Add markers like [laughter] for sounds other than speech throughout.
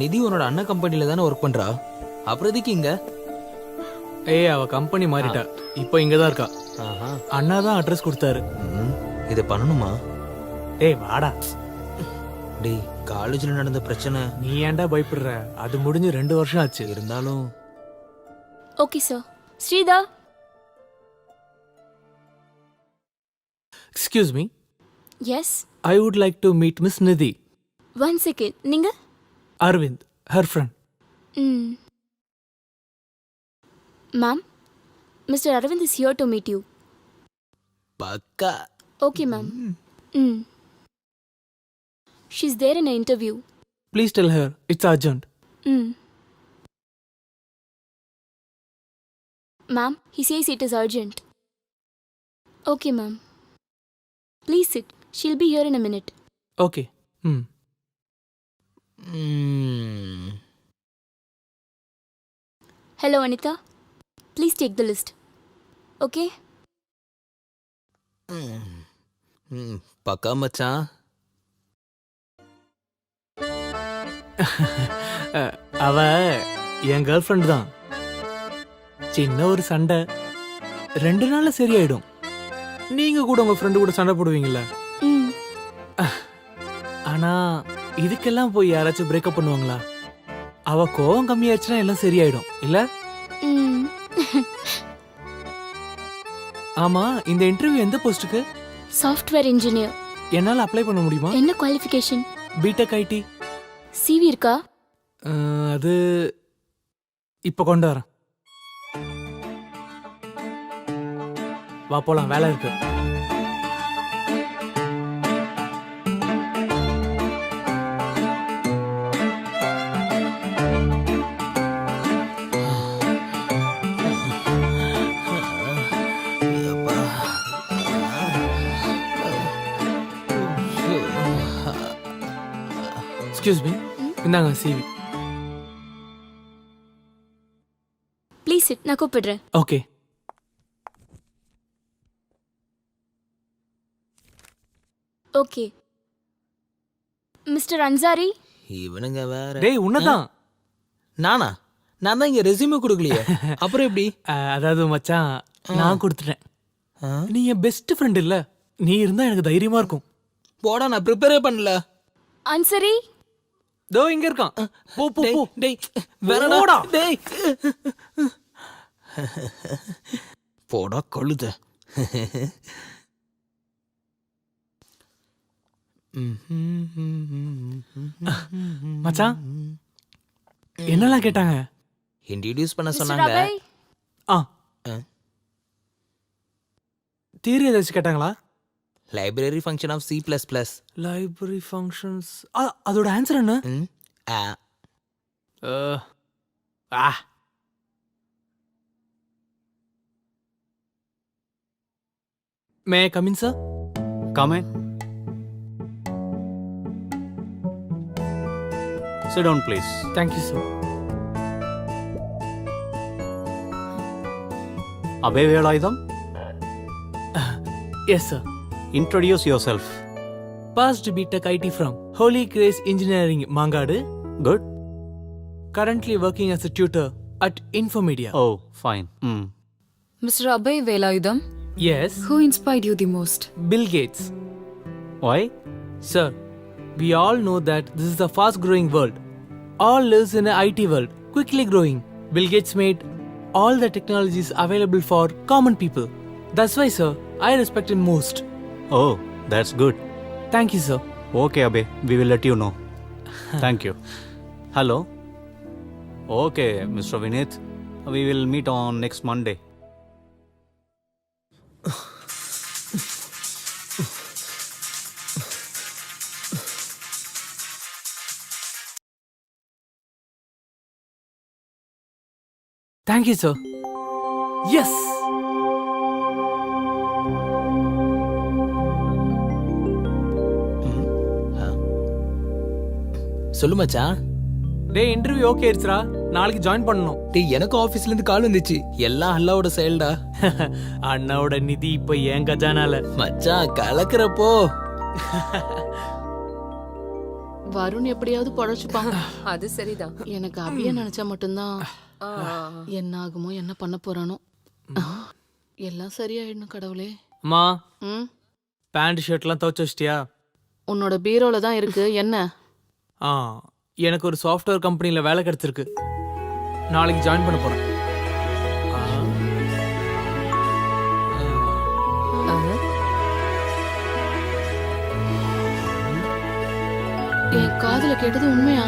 நிதி உன்னோட அண்ணன் கம்பெனில தானே ஒர்க் பண்றா? அப்புறம் எதுக்கு இங்க? ஏய் அவ கம்பெனி மாறிட்டா. இப்போ இங்க தான் இருக்கா. ஆஹா. அண்ணா தான் அட்ரஸ் கொடுத்தாரு. ம், இதை பண்ணணுமா? டேய் வாடா. டேய் காலேஜ்ல நடந்த பிரச்சனை. நீ ஏன்டா பயப்படுற? அது முடிஞ்சு ரெண்டு வருஷம் ஆச்சு. இருந்தாலும். Okay sir Sritha? Excuse me yes I would like to meet miss Nidhi one second நீங்க? Arvind her friend hmm ma'am mister Arvind is here to meet you பக்கா okay ma'am hmm she is there in interview please tell her it's urgent hmm ma'am he says it is urgent okay ma'am please sit she'll be here in a minute okay hmm hmm, Hello Anitha please take the list okay பக்கா மச்சான் அவ என் girl friend தான். சின்ன ஒரு சண்டை. ரெண்டு நாள்ல சரியாயிடும். நீங்க கூட உங்க ஃப்ரெண்டு கூட சண்டை போடுவீங்கல்ல? ம். ஆனா இதுக்கெல்லாம் போய் யாராச்சும் பிரேக்கப் பண்ணுவாங்களா? அவ கோவம் கம்மியாச்சுன்னா எல்லாம் சரியாயிடும் இல்ல? ம். ஆமா இந்த இன்டர்வியூ எந்த போஸ்ட்டுக்கு சாஃப்ட்வேர் இன்ஜினியர் என்னால அப்ளை பண்ண முடியுமா? என்ன குவாலிஃபிகேஷன் பிடெக் ஐடி சிவி இருக்கா? அது இப்ப கொண்டு வரேன். வா போலாம் வேலை இருக்கு. எக்ஸ்கியூஸ் மீ இந்தாங்க சிவி ப்ளீஸ் சிட் நான் கூப்பிடுறேன். ஓகே ஓகே மிஸ்டர் அன்சாரி இவனுங்க வேற. டேய் உன்னதான். நானா? நான் தான் இங்க ரெஸ்யூமே கொடுக்கலையே. [laughs] அப்புறம் எப்படி? அஹ், அதாவது மச்சான் நான் கொடுத்துட்டேன்? நீ என் பெஸ்ட் ஃப்ரெண்ட் இல்ல. நீ இருந்தா எனக்கு தைரியமா இருக்கும். போடா நான் ப்ரிப்பேரே பண்ணல. அன்சரி தோ இங்க இருக்கான். போ போ டேய், போ. டேய் போடா. டேய். போடா கொழுத. மச்சான் என்னலாம் கேட்டாங்க? இன்ட்ரடியூஸ் பண்ண சொன்னாங்க. ஆ ஆ. தியரி ஏதாச்சும் கேட்டாங்களா? Library function of C plus plus library functions அதோட ஆன்சர் என்ன ஆ அஹ், ஆ may come in sir Come in. Sit down, please. Thank you sir Abhay Velayudham, yes sir introduce yourself. Past BTech IT from Holy Grace Engineering, Mangadu. Good. Currently working as a tutor at Infomedia. Oh, fine. Mm. Mr. Abhay Velayudam, Yes, who inspired you the most? Bill Gates. Why? Sir, we all know that this is a fast growing world. All lives in an IT world, quickly growing. Bill Gates made all the technologies available for common people. That's why, sir, I respect him most. Oh, that's good. Thank you, sir. Okay, Abhay, we will let you know. Thank you. Hello? Okay, Mr. Vinith, we will meet on next Monday. Thank you, sir. Yes! சொல்லு மச்சான். டேய் interview okay ஆயிடுச்சுடா. நாளைக்கு join பண்ணணும். டேய் எனக்கு ஆபீஸ்ல இருந்து கால் வந்துச்சு. எல்லாம் அல்லாவோட செயல்டா. [laughs] அண்ணாவோட நிதி இப்ப என் கஜானால. மச்சான் கலக்குறப்போ. வருண் எப்படியாவது பொழைச்சுப்பான். [laughs] அது சரிதான். எனக்கு அபிய நினைச்சா மட்டும்தான். என்ன ஆகுமோ என்ன பண்ண போறானோ. [laughs] எல்லாம் சரியாயிடணும் கடவுளே. அம்மா ம்? பேண்ட் ஷர்ட்லாம் துவைச்சு வச்சிட்டியா? உன்னோட பீரோல தான் இருக்கு. என்ன? ஆ எனக்கு ஒரு சாஃப்ட்வேர் கம்பெனியில் வேலை கிடைச்சிருக்கு. நாளைக்கு ஜாயின் பண்ண போகிறேன் என் காதில் கேட்டது உண்மையா?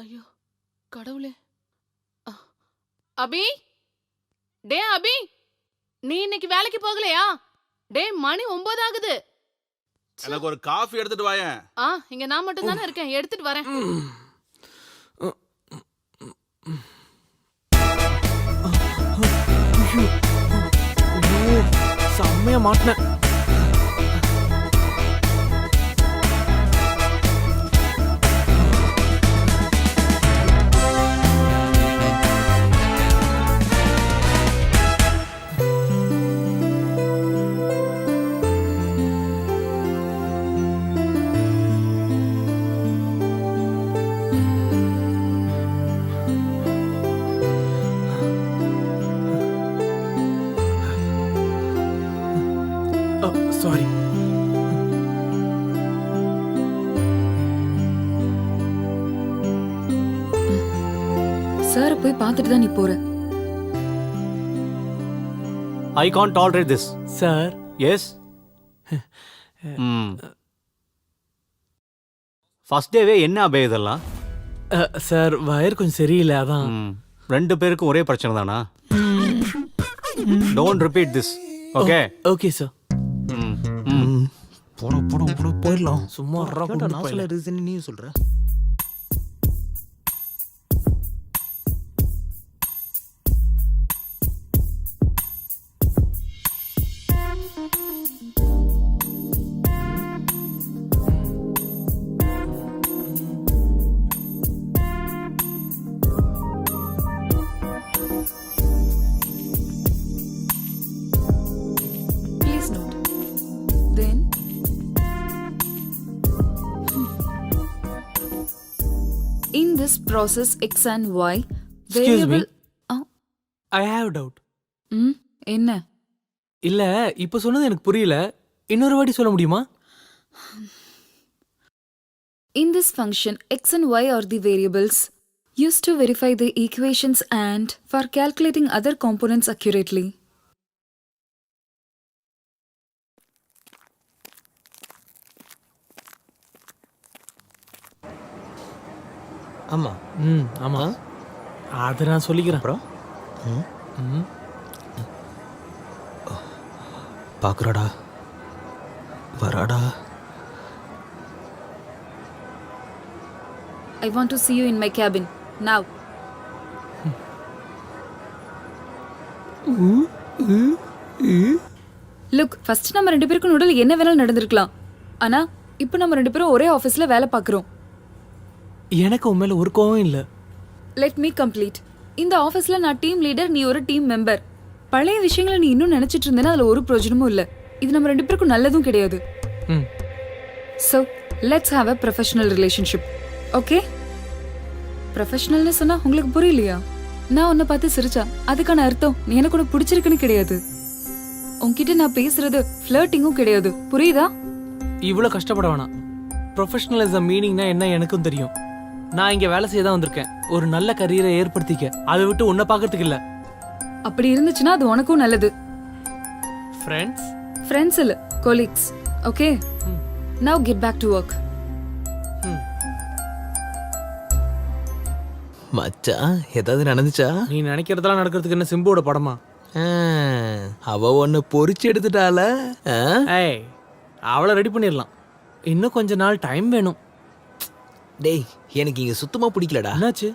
ஐயோ கடவுளே. அபி? டே அபி! நீ இன்னைக்கு வேலைக்கு போகலையா? டே மணி ஒன்பது ஆகுது எனக்கு ஒரு காஃபி எடுத்துட்டு வாயேன். ஆ இங்க நான் மட்டும் தானே இருக்கேன். எடுத்துட்டு வரேன். செம்மையா மாட்டினேன். பார்த்துட்டு தான் நீ போற. I can tolerate this sir yes first டேவே என்ன அபே இதெல்லாம்? சார் வயர் கொஞ்சம் சரியில்லை அதான். ம் ரெண்டு பேருக்கும் ஒரே பிரச்சனை தானா? Don't repeat this okay okay sir ம் ம் போட போட போட போயிடலாம். சும்மா கொண்டு நான் போயிடலாம். சொல்ல ரீசன் நீ சொல்ற. This process x and y variable I have doubt ம் என்ன இல்ல இப்போ சொன்னது எனக்கு புரியல இன்னொரு வாட்டி சொல்ல முடியுமா In this function, x and y are the variables used to verify the equations and for calculating other components accurately. ம் ஆமா. அதை நான் சொல்லிக்கிறேன். அப்புறம்? ம். பாக்குறாடா. வராடா. I want to see you in my cabin. Now. Look first நம்ம ரெண்டு பேருக்கும் நடுவில் என்ன வேணாலும் நடந்திருக்கலாம். ஆனா இப்போ நம்ம ரெண்டு பேரும் ஒரே ஆஃபீஸ்ல வேலை பார்க்குறோம். எனக்கு உன் மேல ஒரு கோவம் இல்லை. லெட் மீ கம்ப்ளீட் இந்த ஆஃபீஸ்ல நான் டீம் லீடர் நீ ஒரு டீம் மெம்பர் பழைய விஷயங்களை நீ இன்னும் நினைச்சிட்டு இருந்தேன்னா அதுல ஒரு பிரயோஜனமும் இல்ல. இது நம்ம ரெண்டு பேருக்கும் நல்லதும் கிடையாது. ம். So let's have a professional relationship okay ப்ரொஃபஷனல்னு சொன்னா உங்களுக்கு புரியலையா? நான் உன்னை பார்த்து சிரிச்சா. அதுக்கான அர்த்தம் நீ எனக்கு உனக்கு பிடிச்சிருக்குன்னு கிடையாது. உன்கிட்ட நான் பேசுறது ஃப்ளர்ட்டிங்கும் கிடையாது. புரியுதா? இவ்வளோ கஷ்டப்பட வேணாம். ப்ரொஃபஷனலிசம் மீனிங்னா என்ன எனக்கும் தெரியும். நான் இங்க வேலை செய்ய தான் வந்திருக்கேன். ஒரு நல்ல கரியரை ஏற்படுத்திக்க. அதை விட்டு உன்னை பார்க்கறதுக்கு இல்ல. அப்படி இருந்துச்சுன்னா அது உனக்கும் நல்லது. ஃப்ரெண்ட்ஸ் ஃப்ரெண்ட்ஸ் இல்ல colleagues okay now get back to work மச்சான் ஏதாவது நடந்துச்சா? நீ நினைக்கிறதெல்லாம் நடக்கிறதுக்கு என்ன சிம்புவோட படமா? அவ ஒன்னு பொறிச்சு எடுத்துட்டால ஆ? ஏய் அவளை ரெடி பண்ணிடலாம். இன்னும் கொஞ்ச நாள் டைம் வேணும். டேய் எனக்கு இங்க சுத்தமா பிடிக்கலடா. என்னாச்சு?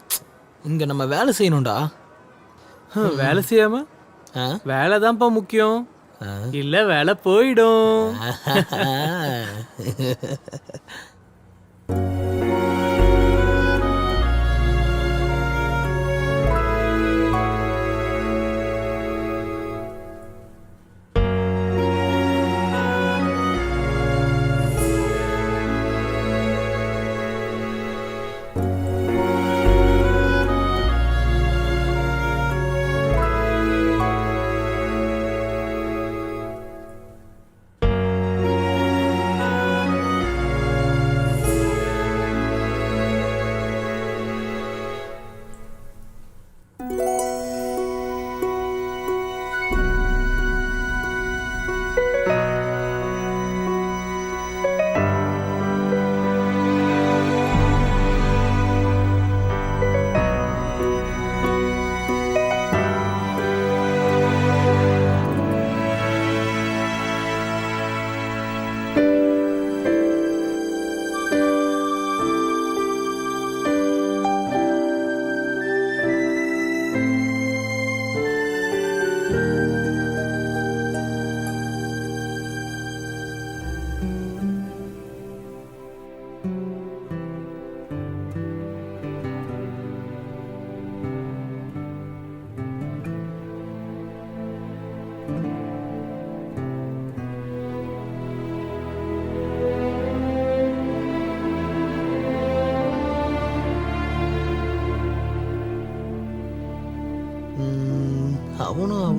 இங்க நம்ம வேலை செய்யணும்டா. வேலை செய்யாம? வேலை தான்ப்பா முக்கியம். இல்ல வேலை போயிடும்.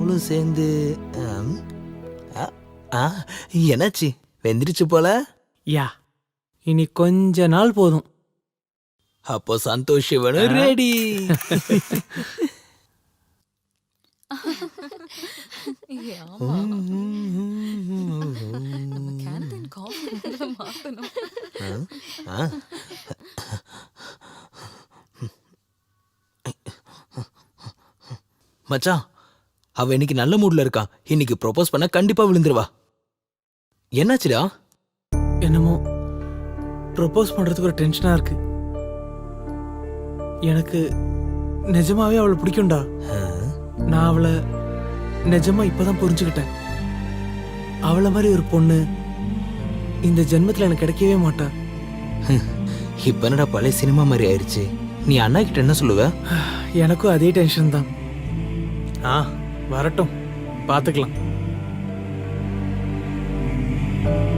அவளும் சேர்ந்து ஆ, என்னாச்சு? வெந்திருச்சு போல? யா இனி கொஞ்ச நாள் போதும். அப்போ சந்தோஷ் சிவனும் ரெடி? மச்சான் அவ இன்னைக்கு நல்ல மூட்ல இருக்கா. இன்னைக்கு ப்ரோபோஸ் பண்ண கண்டிப்பா விழுந்துருவா. என்னாச்சுடா? என்னமோ ப்ரொபோஸ் பண்றதுக்கு ஒரு டென்ஷனா இருக்கு. எனக்கு நிஜமாவே அவளை பிடிக்கும்டா. நான் அவளை நிஜமா இப்பதான் புரிஞ்சுக்கிட்டேன். அவளை மாதிரி ஒரு பொண்ணு இந்த ஜென்மத்துல எனக்கு கிடைக்கவே மாட்டா. இப்ப என்னடா பழைய சினிமா மாதிரி ஆயிருச்சு? நீ அண்ணா கிட்ட என்ன சொல்லுவ? [sighs] எனக்கும் அதே டென்ஷன் தான் ஆ. வரட்டும். பார்த்துக்கலாம்.